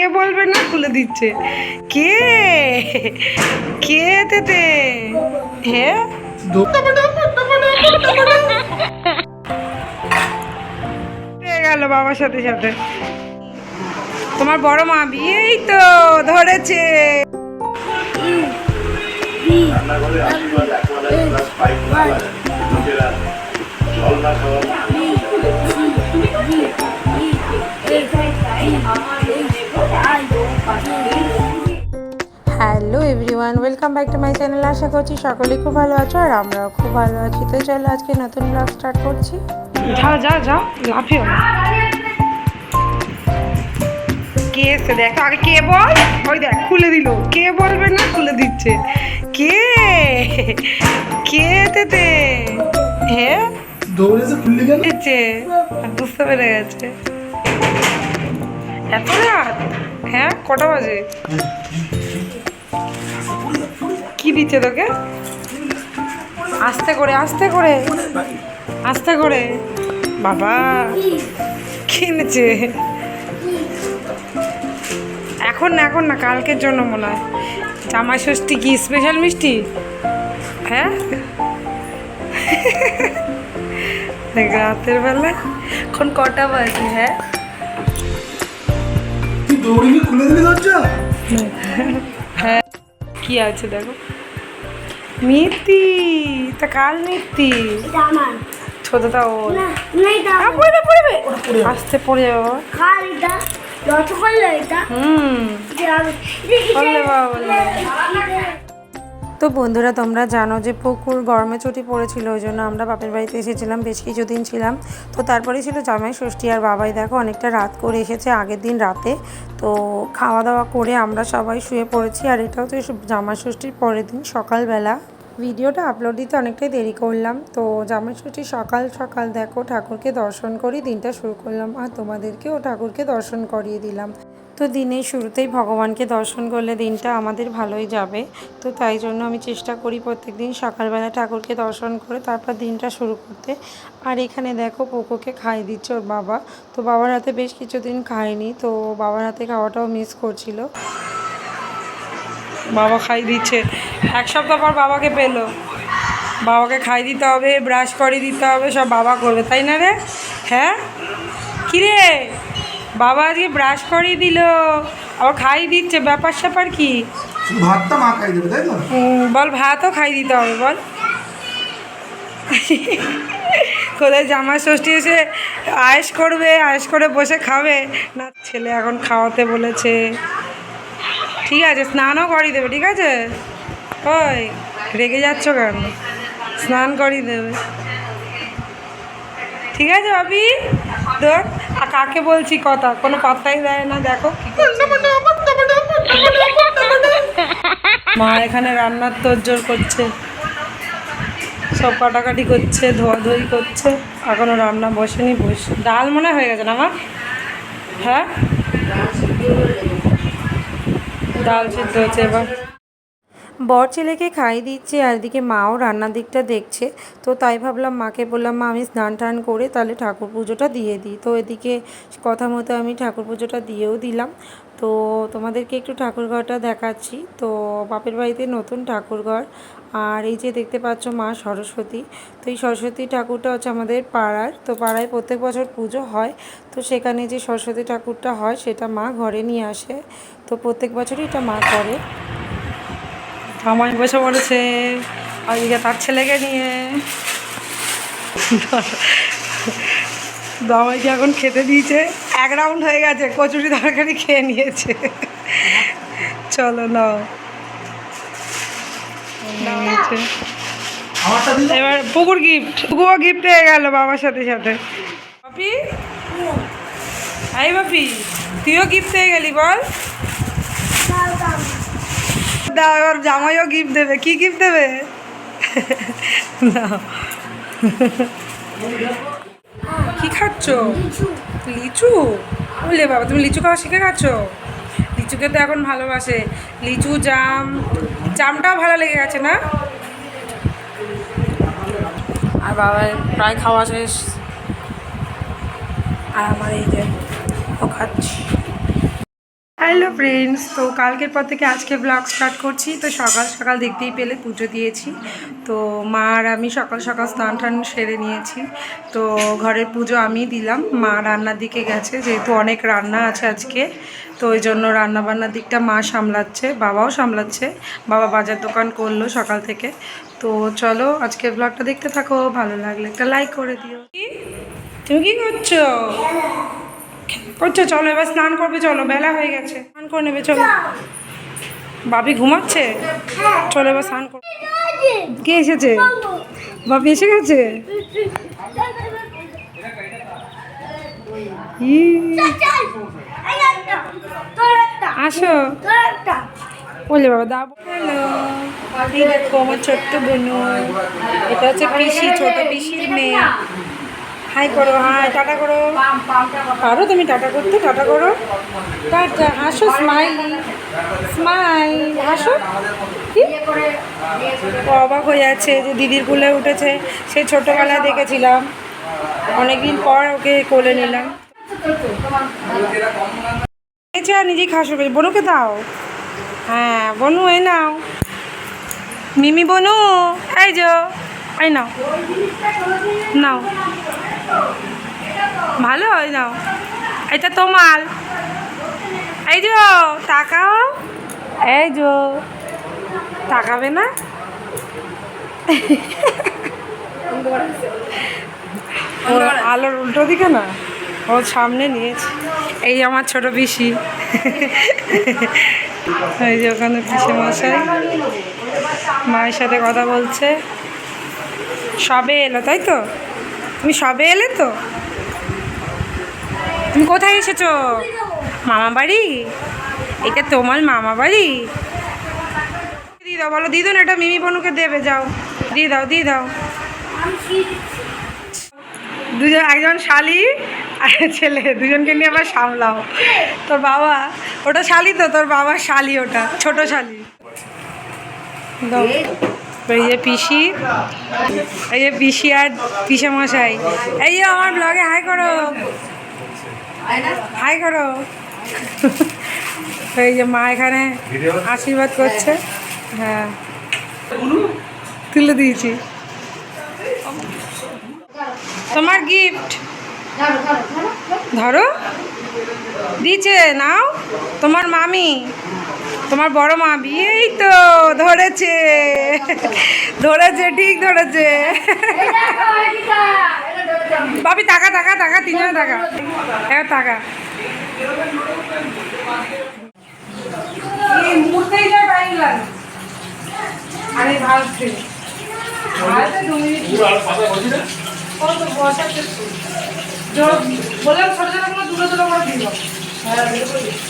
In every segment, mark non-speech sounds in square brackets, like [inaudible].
কে বলবে না, খুলে দিচ্ছে। কে? কে তেতে পেয়ে গেল বাবার সাথে সাথে। তোমার বড় মা এই তো ধরেছে। ব্যাক টু মাই চ্যানেল আশা করছি সকলেই খুব ভালো আছো আর আমরাও খুব ভালো আছি। তো চলো আজকে নতুন ব্লগ স্টার্ট করছি। যাও যাও যাও লাফিও। কে এসছে? দেখ আগে কে বল? ওই দেখ খুলে দিল। কে বলবে না খুলে দিচ্ছে। কে? কে তেতে হ্যাঁ দৌড়ে যে খুললি কেন? দিচ্ছে বুঝতে পেরে গেছে। এত রাত? হ্যাঁ কটা বাজে? কি দিচ্ছে তোকে? আস্তে করে আস্তে করে। আস্তে করে। বাবা কিনেছে এখন না এখন না কালকের জন্য মনে হয়। জামাই ষষ্ঠী কি স্পেশাল মিষ্টি? হ্যাঁ? রাতের বেলা। এখন কটা বাজে হ্যাঁ? খুলে দরজা? কি আছে দেখো। মিথি তা কাল মিতি? ছোটটা ও পড়বে পড়বে আসতে পড়ে যাব হুম। বললে বাবা বললে তো বন্ধুরা, তোমরা জানো যে পুকুর গরমে ছুটি পড়েছিল, ওই জন্য আমরা বাপের বাড়িতে এসেছিলাম, বেশ কিছুদিন ছিলাম। তো তারপরে ছিল জামাই ষষ্ঠী, আর বাবাই দেখো অনেকটা রাত করে এসেছে, আগের দিন রাতে। তো খাওয়া দাওয়া করে আমরা সবাই শুয়ে পড়েছি, আর এটাও তো জামাই ষষ্ঠীর পরের দিন সকালবেলা। ভিডিওটা আপলোড দিতে অনেকটাই দেরি করলাম, তো জামাই ষষ্ঠী সকাল সকাল দেখো ঠাকুরকে দর্শন করি দিনটা শুরু করলাম, আর তোমাদেরকেও ঠাকুরকে দর্শন করিয়ে দিলাম। তো দিনের শুরুতেই ভগবানকে দর্শন করলে দিনটা আমাদের ভালোই যাবে। তো তাই জন্য আমি চেষ্টা করি প্রত্যেক দিন সকালবেলা ঠাকুরকে দর্শন করে তারপর দিনটা শুরু করতে। আর এখানে দেখো পোকোকে খাই দিচ্ছে ওর বাবা। তো বাবার হাতে বেশ কিছুদিন খায়নি, তো বাবার হাতে খাওয়াটাও মিস করছিল। বাবা খাই দিচ্ছে। এক সপ্তাহ পর বাবাকে পেল। বাবাকে খাই দিতে হবে, ব্রাশ করে দিতে হবে, সব বাবা করবে, তাই না রে? হ্যাঁ? কিরে? বাবা আজকে ব্রাশ করিয়ে দিল। আবার খাই দিচ্ছে ব্যাপার স্যাপার কি? ভাতটা মা খাই দেবে তাই তো? বল ভাতও খাই দিতে হবে বল। কোথায় জামাই ষষ্ঠী এসে আয়েস করবে আয়েস করে বসে খাবে? না ছেলে এখন খাওয়াতে বলেছে। ঠিক আছে স্নানও করিয়ে দেবে ঠিক আছে? ওই রেগে যাচ্ছ কেন? স্নান করিয়ে দেবে। ঠিক আছে ভাবি? দেখ আর কাকে বলছি কথা? কোনো পাত্তাই দেয় না, দেখো মা এখানে রান্নার তোড়জোড় করছে। সব কাটাকাটি করছে, ধোয়াধুয়ি করছে এখনও রান্না বসেনি, বস ডাল মনে হয়ে গেছে না মা? হ্যাঁ? ডাল সিদ্ধ হচ্ছে এবার। বর ছেলেকে খাইয়ে দিচ্ছে আর এদিকে মাও রান্নার দিকটা দেখছে। তো তাই ভাবলাম, মাকে বললাম, মা, আমি স্নান টান করে তাহলে ঠাকুর পুজোটা দিয়ে দিই। তো এদিকে কথা মতো আমি ঠাকুর পুজোটা দিয়েও দিলাম। তো তোমাদেরকে একটু ঠাকুরঘরটা দেখাচ্ছি। তো বাপের বাড়িতে নতুন ঠাকুরঘর আর এই যে দেখতে পাচ্ছ মা সরস্বতী। তো এই সরস্বতী ঠাকুরটা হচ্ছে আমাদের পাড়ার। তো পাড়ায় প্রত্যেক বছর পুজো হয়। তো সেখানে যে সরস্বতী ঠাকুরটা হয়, সেটা মা ঘরে নিয়ে আসে। তো প্রত্যেক বছরই এটা মা করে। জামাই বসে পড়েছে। আর এদিকে তার ছেলেকে নিয়ে। দামাইকে এখন খেতে দিয়েছে? এক রাউন্ড হয়ে গেছে কচুরি তরকারি খেয়ে নিয়েছে। চলো নাও। এবার পুকুর গিফট পুকুরও গিফট হয়ে গেল বাবার সাথে সাথে। বাপি? এই বাপি তুইও গিফট হয়ে গেলি বল। দাও, এবার জামাইও গিফট দেবে। কি গিফট দেবে। কি খাচ্ছ? লিচু? বলে বাবা, তুমি লিচু খাওয়া শিখে খাচ্ছ লিচু খেতে এখন ভালোবাসে। লিচু, জাম, জামটাও ভালো লেগে গেছে, না? আর বাবা, প্রায় খাওয়া শেষ। আর আমার এই যে, ও খাচ্ছি। হ্যালো ফ্রেন্ডস তো কালকের পর থেকে আজকে ব্লগ স্টার্ট করছি। তো সকাল সকাল দেখতেই পেলে, পুজো দিয়েছি। তো মা আর আমি সকাল সকাল স্নান টান সেরে নিয়েছি। তো ঘরের পুজো আমি দিলাম। মা রান্নার দিকে গেছে, যেহেতু অনেক রান্না আছে আজকে। তো ওই জন্য রান্নাবান্নার দিকটা মা সামলাচ্ছে, বাবাও সামলাচ্ছে। বাবা বাজার দোকান করল সকাল থেকে। তো চলো আজকের ব্লগটা দেখতে থাকো। ভালো লাগলে একটা লাইক করে দিও। তুমি কি করছ? করছ চলো, এবার স্নান করবে, চলো, বেলা হয়ে গেছে। স্নান করে নেবে, চলো। বাবি ঘুমাচ্ছে? চলো, এবার স্নান করবে কে এসেছে? বাবি এসে গেছে? আসো। বলে বাবা, দা হ্যালো। দেখো, আমার ছোট্ট বোনু। এটা হচ্ছে পিসি, ছোট পিসির মেয়ে। হাই করো, হাই, টাটা করো। পারো তুমি টাটা করতে, টাটা করো। টাটা, হাসো স্মাইল স্মাইল হাসো। কি? অবাক হয়ে যাচ্ছে যে দিদির কোলে উঠেছে। সে ছোটোবেলায় দেখেছিলাম। অনেকদিন পর ওকে কোলে নিলাম। এছা নিজেই খাসো বনুকে দাও। হ্যাঁ বনু, এই নাও। মিমি বনু, এই যো, এই নাও। নাও। ভালো হয় নাও এটা তোমার। এই যো তাকাও। এই যো তাকাবে না? আলোর উল্টো দিকে না? ওর সামনে নিয়েছি। এই আমার ছোট পিসি। এই যে ওখানে পিসে মশাই। মায়ের সাথে কথা বলছে। সবে এলো, তাই তো? তুমি সবে এলে তো? তুমি কোথায় এসেছ? মামা বাড়ি? এটা তোমার মামা বাড়ি? দিয়ে দাও বলো, দিদুন এটা মিমি বনুকে দেবে, যাও। দিয়ে দাও দিয়ে দাও দুজন একজন শালি আর ছেলে। দুজনকে নিয়ে আবার সামলাও। তোর বাবা ওটা শালি তো, তোর বাবার শালি ওটা, ছোট শালি। দাও। এই যে পিসি এই যে পিসি আর পিসে মশাই। এই যে আমার ব্লগে হাই করো। হাই করো। [laughs] এই যে মা এখানে আশীর্বাদ করছে। হ্যাঁ। তুলে দিয়েছি। তোমার গিফট ধরো। দিয়েছে নাও। তোমার মামি। তোমার বড় মামি এই তো, ধরেছে। ধরেছে, ঠিক ধরেছে। বাবি টাকা টাকা টাকা তিনজনে টাকা হ্যাঁ টাকা বললাম ছোট ছোট করে দুটো দুটো করে দিব তো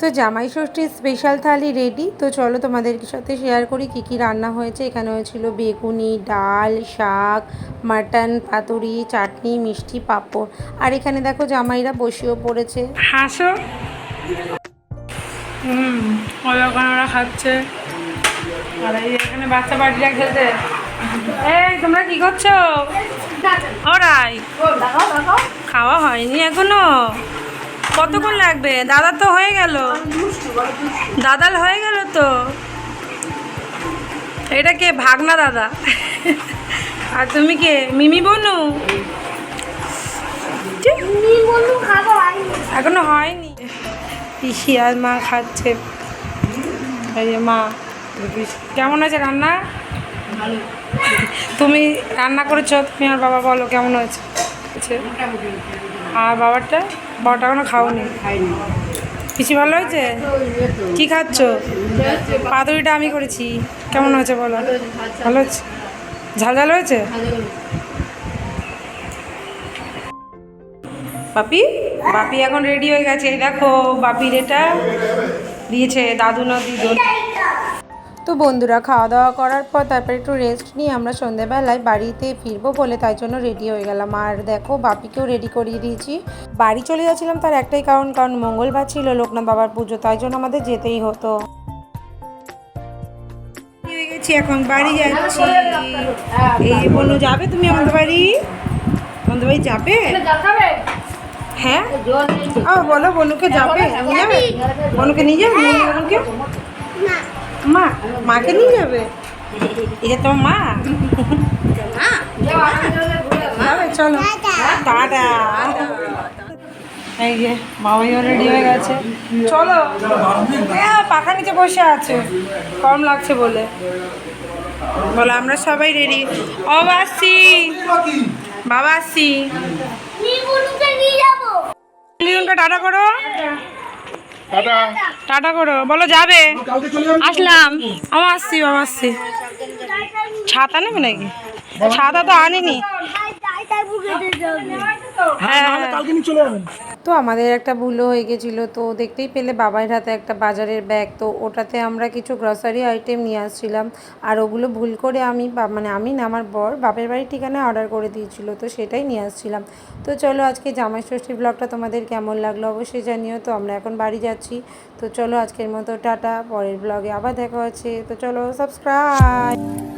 তো জামাই ষষ্ঠীর স্পেশাল থালি রেডি তো চলো তোমাদের সাথে শেয়ার করি কি কি রান্না হয়েছে। এখানে হয়েছিল বেগুনি ডাল শাক মাটন পাতুরি চাটনি মিষ্টি পাঁপড়। আর এখানে দেখো জামাইরা বসেও পড়েছে। হাসো? হুম ওরা খাচ্ছে। আর এই এখানে বাচ্চা খেলতে। এই তোমরা কি করছ? ওরাই। খাওয়া হয়নি এখনও। কতক্ষণ লাগবে? দাদা তো হয়ে গেল। দাদাল হয়ে গেল তো? এটা কে? ভাগনা দাদা। আর তুমি কে? মিমি বনু? এখনও হয়নি। পিসি আর মা খাচ্ছে। মা কেমন আছে রান্না? তুমি রান্না করেছ? তুমি আর বাবা বলো কেমন হয়েছে হয়েছে? আর বাবারটা? বাবাটা কোনো খাওনি। পিসি ভালো হয়েছে? কি খাচ্ছ? পাতুরিটা আমি করেছি। কেমন হয়েছে বলো? ভালো হয়েছে? ঝাল ঝাল হয়েছে? বাপি? বাপি এখন রেডি হয়ে গেছে। দেখো বাপির এটা দিয়েছে, দাদু না দিদুন। তো বন্ধুরা খাওয়া দাওয়া করার পর তারপরে একটু রেস্ট নিয়ে আমরা সন্ধেবেলায় বাড়িতে ফিরবো বলে তাই জন্য রেডি হয়ে গেলাম। আর দেখো বাপিকেও রেডি করিয়ে দিয়েছি। বাড়ি চলে যাচ্ছিলাম তার একটাই কারণ কারণ মঙ্গলবার ছিল লোকনাথ বাবার পুজো তাই জন্য আমাদের যেতেই হতো। হয়ে গেছি এখন বাড়ি যাচ্ছি। এই যে বনু যাবে তুমি আমাদের বাড়ি? আমাদের বাড়ি যাবে? হ্যাঁ? ও বলো বনুকে যাবে? নিয়ে যাবে? বনুকে নিয়ে যাবে? নিয়ে যাবে বনুকে মা মাকে নিয়ে যাবে? এটা তোমার মা। যাবে চলো। টাটা। এই যে বাবাইও রেডি হয়ে গেছে। চলো। পাখা নিচে বসে আছে। কম লাগছে বলে। বলে আমরা সবাই রেডি আসছি বাবা নিয়ে টাটা করো। টাটা। করো। বলো যাবে? আসলাম। আমার আসছি বাবা আসছি। ছাতা নেবে নাকি? ছাতা তো আনিনি। হ্যাঁ দিয়ে হ্যাঁ তো আমাদের একটা ভুলও হয়ে গেছিল, তো দেখতেই পেলে বাবার হাতে একটা বাজারের ব্যাগ তো ওটাতে আমরা কিছু গ্রসারি আইটেম নিয়ে আসছিলাম। আর ওগুলো ভুল করে আমি মানে আমি না, আমার বর বাপের বাড়ির ঠিকানায় অর্ডার করে দিয়েছিল, তো সেটাই নিয়ে আসছিলাম। তো চলো আজকে জামাই ষষ্ঠী ব্লগটা তোমাদের কেমন লাগল অবশ্যই জানিও। তো আমরা এখন বাড়ি যাচ্ছি। তো চলো আজকের মতো টাটা, পরের ব্লগে আবার দেখা হচ্ছে। তো চলো সাবস্ক্রাইব